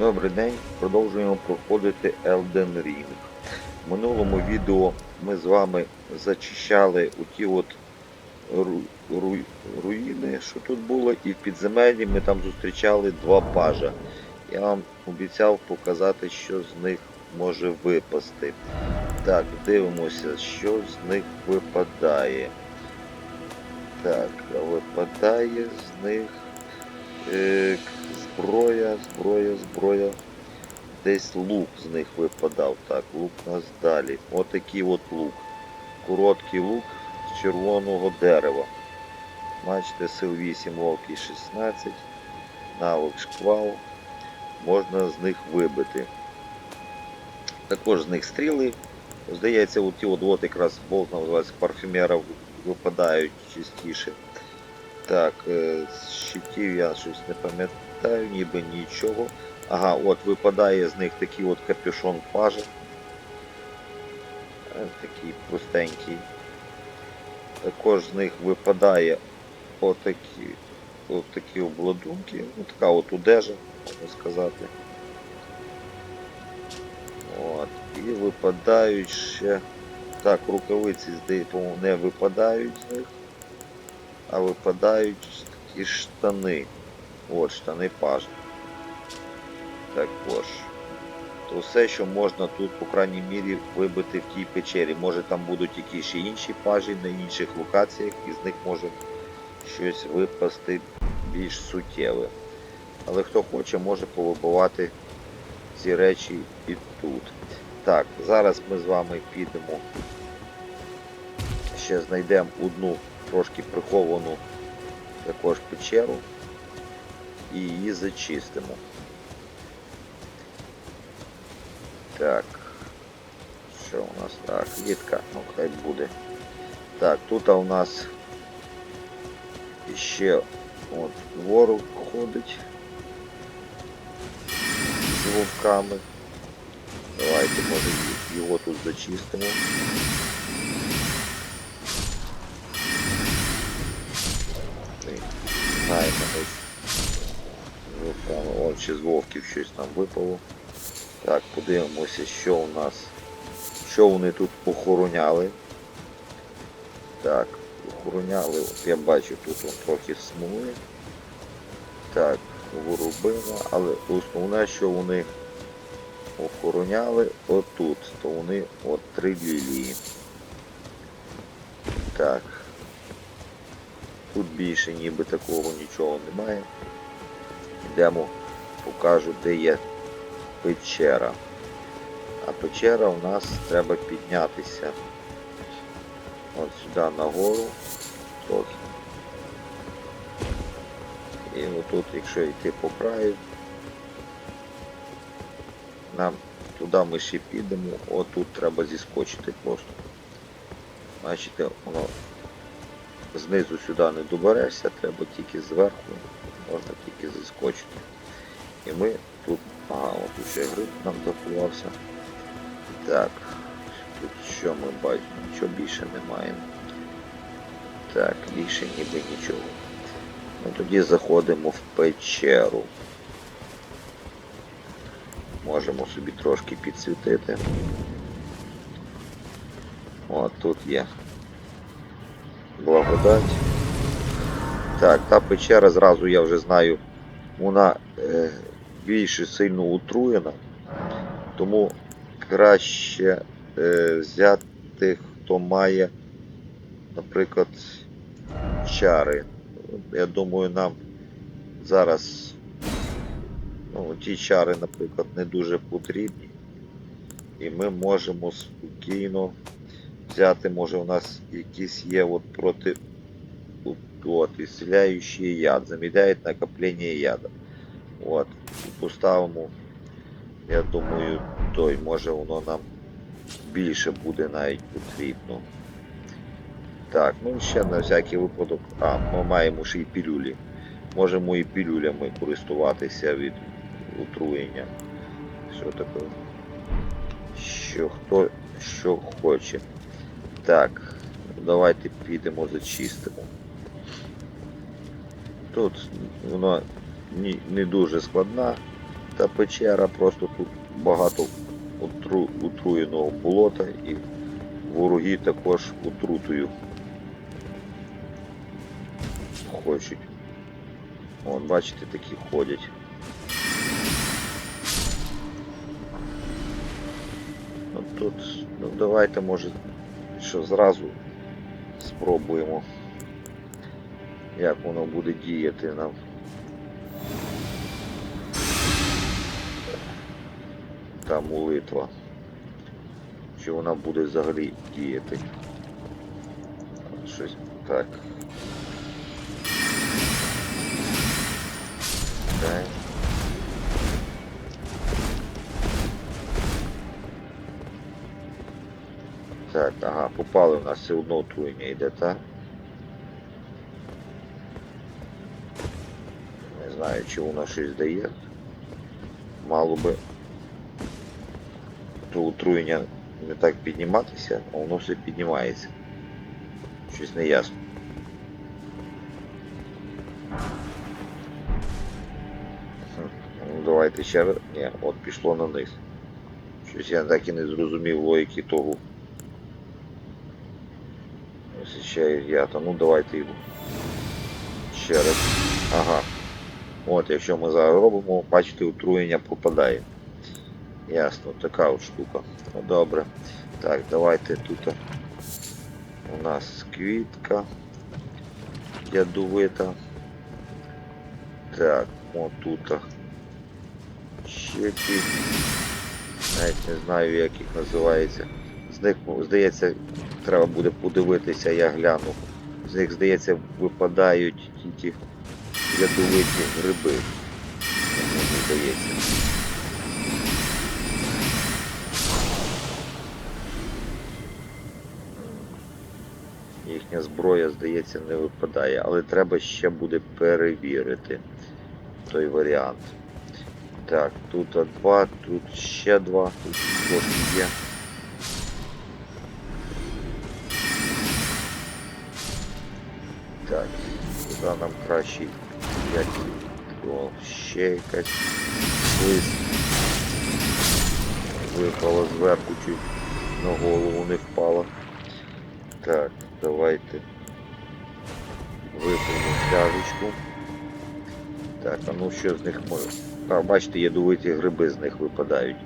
Добрий день, продовжуємо проходити Elden Ring. В минулому відео ми з вами зачищали оті от ру, ру, руїни, що тут було, і в підземеллі ми там зустрічали два пажа. Я вам обіцяв показати, що з них може випасти. Так, дивимося, що з них випадає. Так, випадає з них зброя, зброя, зброя. Десь лук з них випадав. Так, лук у нас далі. Отакий от лук. Короткий лук з червоного дерева. Бачите, сил 8, ловкий 16, навик шквал. Можна з них вибити. Також з них стріли. Здається, от ті от, от якраз болт називається парфюмера випадають частіше. Так, е, з щитів я щось не пам'ятаю, ніби нічого. Ага, от випадає з них такий от капюшон пажа. Е, Такий простенький. Також з них випадає отакі, отакі обладунки. Ну, така от одежа, можна сказати. От. І випадають ще. Так, рукавиці, здається, не випадають з них, а випадають такі штани. От, штани пажа. Також. То все, що можна тут, по крайній мірі, вибити в тій печері. Може там будуть якісь ще інші пажі на інших локаціях, і з них може щось випасти більш суттєве. Але хто хоче, може повибивати ці речі і тут. Так, зараз ми з вами підемо. Ще знайдемо одну трошки приховану також печеру і її зачистимо. Так. Що у нас? Так, клітка, ну хай буде. Так, тут у нас ще от ворог ходить з вовками. Давайте, може, його тут зачистимо. Знаємо ось з. О, ще з вовків щось нам випало. Так, подивимося, що у нас. Що вони тут охороняли. Так, охороняли, от я бачу тут он трохи смоли. Так, ворубина, але основне, що вони охороняли отут, то вони от три лілії. Так. Тут більше ніби такого нічого немає. Йдемо, покажу, де є печера. А печера у нас треба піднятися. От сюди нагору трохи. І отут, якщо йти по краю, нам туди ми ще підемо, отут треба зіскочити просто. Бачите, воно знизу сюди не доберешся, треба тільки зверху, можна тільки зіскочити. І ми тут, ага, от ще гриб нам заховався. Так, тут що ми бачимо? Нічого більше не маємо. Так, більше ніби нічого. Ну тоді заходимо в печеру. Можемо собі трошки підсвітити. От тут є благодать. Так, та печера зразу я вже знаю, вона е, більше сильно отруєна, тому краще е, взяти, хто має, наприклад, чари. Я думаю, нам зараз ну, ті чари, наприклад, не дуже потрібні. І ми можемо спокійно взяти, може у нас якісь є от проти от, исцеляющий яд, замедляет накопление яда. От, поставимо, я думаю, той, може воно нам більше буде навіть потрібно. Так, ну ще на всякий випадок. А, ми маємо ще й пілюлі. Можемо і пілюлями користуватися від отруєння. Що таке? Що хто що хоче. Так, давайте підемо зачистимо. Тут воно ні- не дуже складна закрита печера, просто тут багато отру, отруєного болота і вороги також отрутою хочуть. От, бачите, такі ходять. Ну тут, ну давайте може, що зразу спробуємо, як воно буде діяти нам. Та молитва. Чи вона буде взагалі діяти? Щось так. Так. Так, ага, попали у нас все одно отруєння йде, так? Не знаю, чи воно щось дає. Мало би то отруєння не так підніматися, а воно все піднімається. Щось не ясно. Ну, давайте ще раз. Ні, от пішло на низ. Щось я так і не зрозумів логіки того. Ось ще я ну давайте йду. Ще раз. Ага. От, якщо ми зараз робимо, бачите, отруєння пропадає. Ясно, така от штука. Ну добре. Так, давайте тут у нас квітка ядовита. Так, от тут ще ті. Навіть не знаю, як їх називається. З них, здається, треба буде подивитися, я гляну. З них, здається, випадають тільки ядовиті гриби. Мені здається. Їхня зброя, здається, не випадає, але треба ще буде перевірити той варіант. Так, тут два, тут ще два, тут трошки є. Куди нам як О, ще якась випала зверху чуть на голову не впала. Так, давайте випрямимо стяжечку. Так, а ну що з них може. А, бачите, ядовиті гриби з них випадають.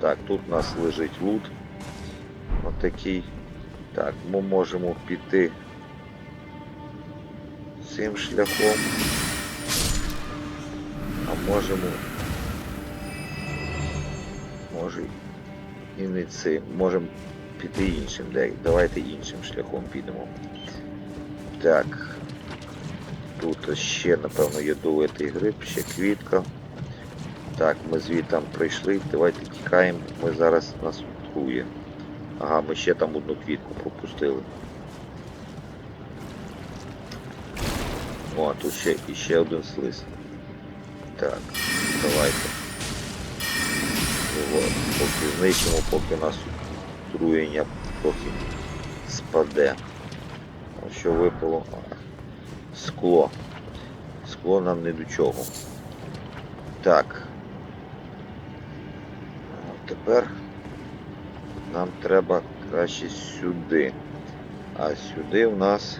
Так, тут у нас лежить лут. Отакий. Так, ми можемо піти цим шляхом. А можемо. Може і не цим. Можемо піти іншим. Давайте іншим шляхом підемо. Так. Тут ще, напевно, ядовитий гриб, ще квітка. Так, ми звідти прийшли. Давайте тікаємо. Ми зараз нас отрує. Ага, ми ще там одну квітку пропустили. О, тут ще іще один слиз. Так, давайте. Його поки знищимо, поки у нас отруєння трохи спаде. А що випало? Скло. Скло нам не до чого. Так. Тепер нам треба краще сюди. А сюди у нас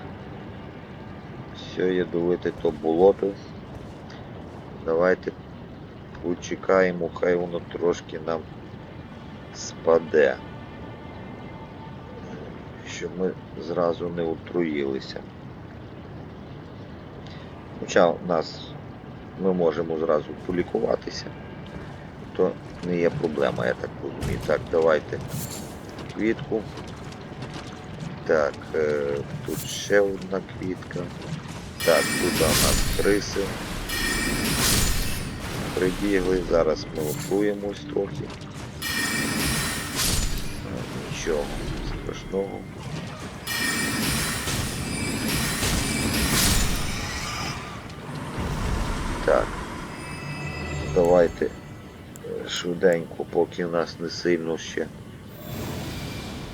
все ядовите то болото. Давайте почекаємо, хай воно трошки нам спаде. Щоб ми зразу не отруїлися. Хоча нас ми можемо зразу полікуватися, то не є проблема, я так розумію. Так, давайте квітку. Так, е, тут ще одна квітка. Так, тут у нас криси. Прибігли, зараз ми отруємось трохи. Е, Нічого страшного. Так. Давайте е, швиденько, поки в нас не сильно ще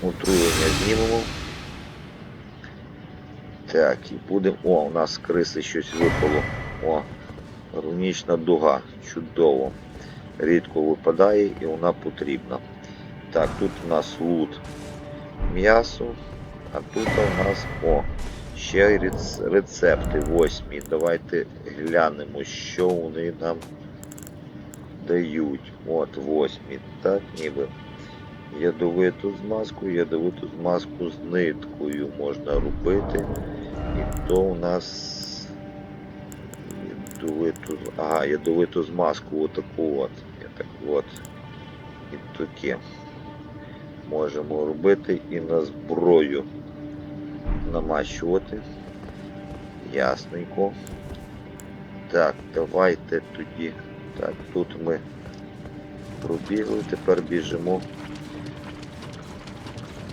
отруєння знімемо. Так, і будемо... О, у нас з криси щось випало. О, рунічна дуга. Чудово. рідко випадає і вона потрібна. Так, тут у нас лут м'ясо, а тут у нас о, ще рец- рецепти восьмі. Давайте глянемо, що вони нам дають. От восьмі. Так, ніби. Ядовиту змазку, ядовиту змазку з ниткою можна робити. І то у нас ядовиту, ага, ядовиту змазку отаку от. Я так от. І таке. Можемо робити і на зброю намащувати. Ясненько. Так, давайте тоді. Так, тут ми пробігли, тепер біжимо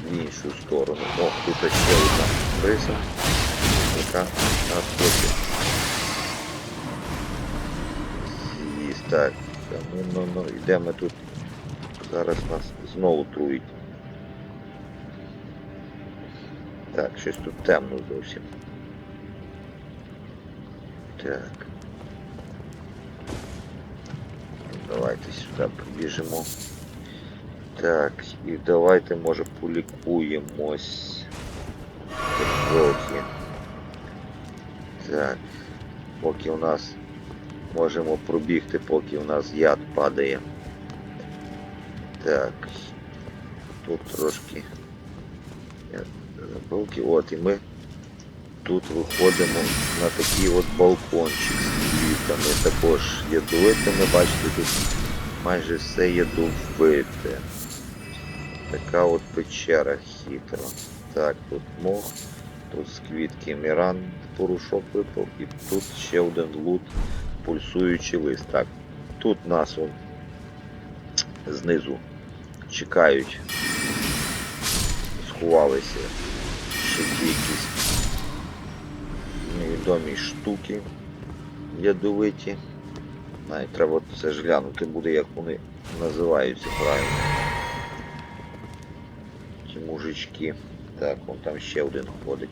в іншу сторону. О, тут ще одна криса, яка нас хоче з'їсть. Так, та ну, ну, ну, йдемо тут. Зараз нас знову трують. Так, щось тут темно зовсім. Так. Давайте сюди побіжимо. Так, і давайте, може, полікуємось трохи. Так. Поки у нас можемо пробігти, поки у нас яд падає. Так. Тут трошки забавки. От і ми тут виходимо на такий от балкончик з квітами. Також ядовитими, бачите, тут майже все ядовите. Така от печера хитра. Так, тут мох, тут з квітки Міран порошок випав, і тут ще один лут, пульсуючий лист. Так, тут нас он знизу чекають, сховалися ще якісь невідомі штуки ядовиті. Треба це ж глянути буде, як вони називаються правильно. Мужички. Так, вон там ще один ходить.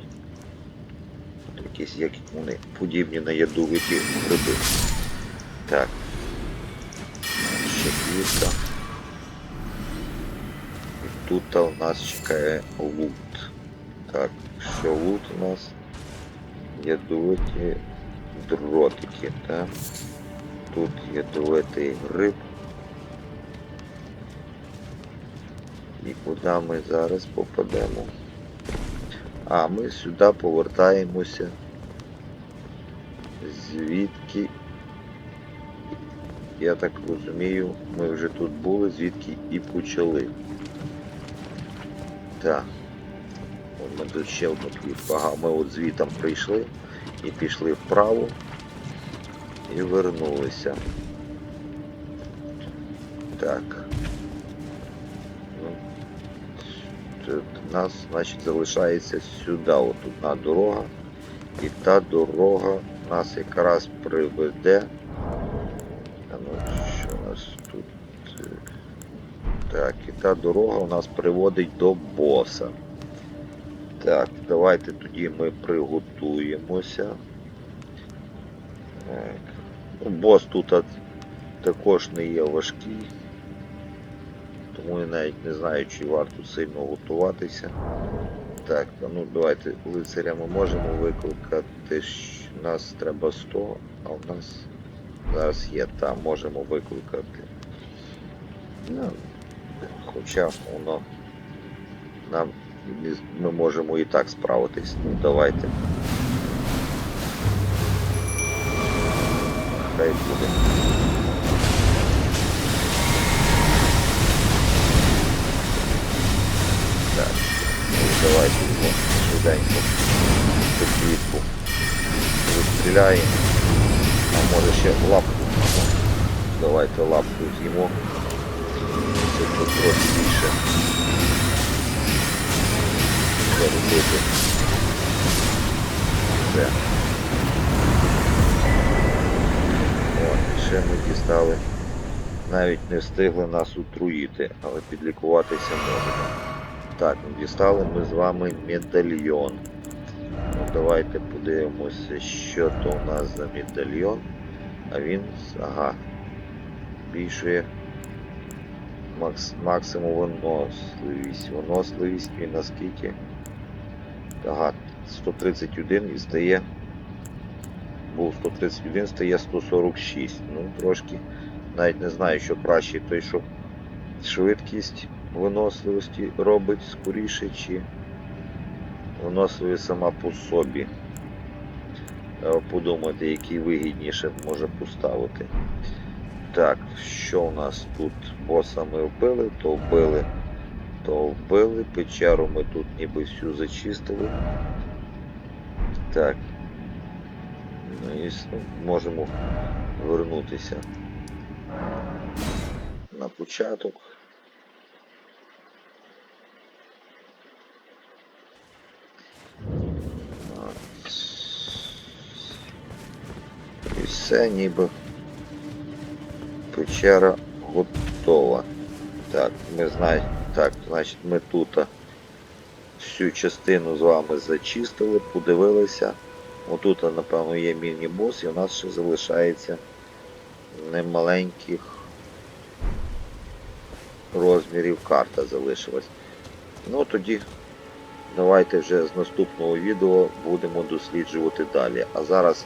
Тут Якісь як вони подібні на ядовиті гриби. Так. Ще квітка. І тут у нас чекає лут. Так, що лут у нас? Ядовиті дротики, так? Тут ядовитий гриб. І куди ми зараз попадемо? А, ми сюди повертаємося. Звідки? Я так розумію, ми вже тут були, звідки і почали. Так. От ми тут ще одну квітку. Ага, ми от звітом прийшли і пішли вправо і вернулися. Так. У нас, значить, залишається сюди, от одна дорога. І та дорога нас якраз приведе. А ну, що у нас тут? Так, і та дорога у нас приводить до боса. Так, давайте тоді ми приготуємося. Так. Ну, Бос тут також не є важкий. Тому я навіть не знаю, чи варто сильно готуватися. Так, ну давайте лицаря ми можемо викликати. Нас треба 100, а у нас зараз є, там можемо викликати. Ну, хоча воно нам ми можемо і так справитись. Ну давайте. Хай буде. Давайте його швиденько цю квітку розстріляємо. А може ще лапку. Давайте лапку з'їмо. Це тут трохи більше. Це робити. Все. Ще ми дістали. Навіть не встигли нас отруїти, але підлікуватися можемо. Так, дістали ми з вами медальйон. Ну, давайте подивимося, що то у нас за медальйон. А він. Ага. збільшує макс, максимум виносливість. Виносливість він наскільки? Ага, 131 і стає. Був 131, стає 146. Ну, трошки навіть не знаю, що краще той, що швидкість виносливості робить скоріше, чи виносливість сама по собі. Треба подумати, який вигідніше може поставити. Так, що у нас тут? Боса ми вбили, то вбили, то вбили. Печеру ми тут ніби всю зачистили. Так. Ну і можемо вернутися на початок. Все ніби печера готова. Так, ми знаємо, так, значить ми тут всю частину з вами зачистили, подивилися. Отут, напевно, є міні-бос, і у нас ще залишається немаленьких розмірів карта залишилась. Ну тоді давайте вже з наступного відео будемо досліджувати далі. А зараз